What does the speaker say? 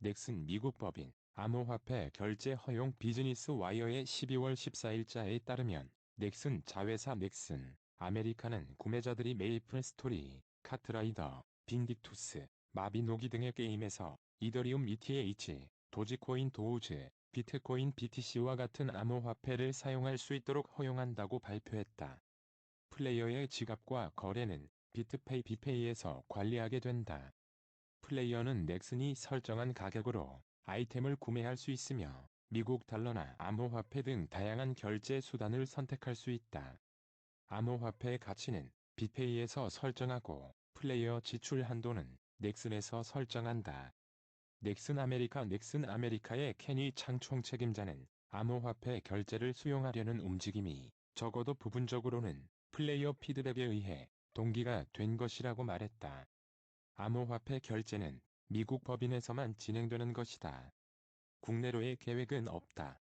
넥슨 미국 법인 암호화폐 결제 허용 비즈니스 와이어의 12월 14일자에 따르면 넥슨 자회사 넥슨 아메리카는 구매자들이 메이플 스토리, 카트라이더, 빈딕투스, 마비노기 등의 게임에서 이더리움 ETH, 도지코인 도우즈, 비트코인 BTC와 같은 암호화폐를 사용할 수 있도록 허용한다고 발표했다. 플레이어의 지갑과 거래는 비트페이 비페이에서 관리하게 된다. 플레이어는 넥슨이 설정한 가격으로 아이템을 구매할 수 있으며 미국 달러나 암호화폐 등 다양한 결제 수단을 선택할 수 있다. 암호화폐의 가치는 비페이에서 설정하고 플레이어 지출 한도는 넥슨에서 설정한다. 넥슨 아메리카 넥슨 아메리카의 케니 창총 책임자는 암호화폐 결제를 수용하려는 움직임이 적어도 부분적으로는 플레이어 피드백에 의해 동기가 된 것이라고 말했다. 암호화폐 결제는 미국 법인에서만 진행되는 것이다. 국내로의 계획은 없다.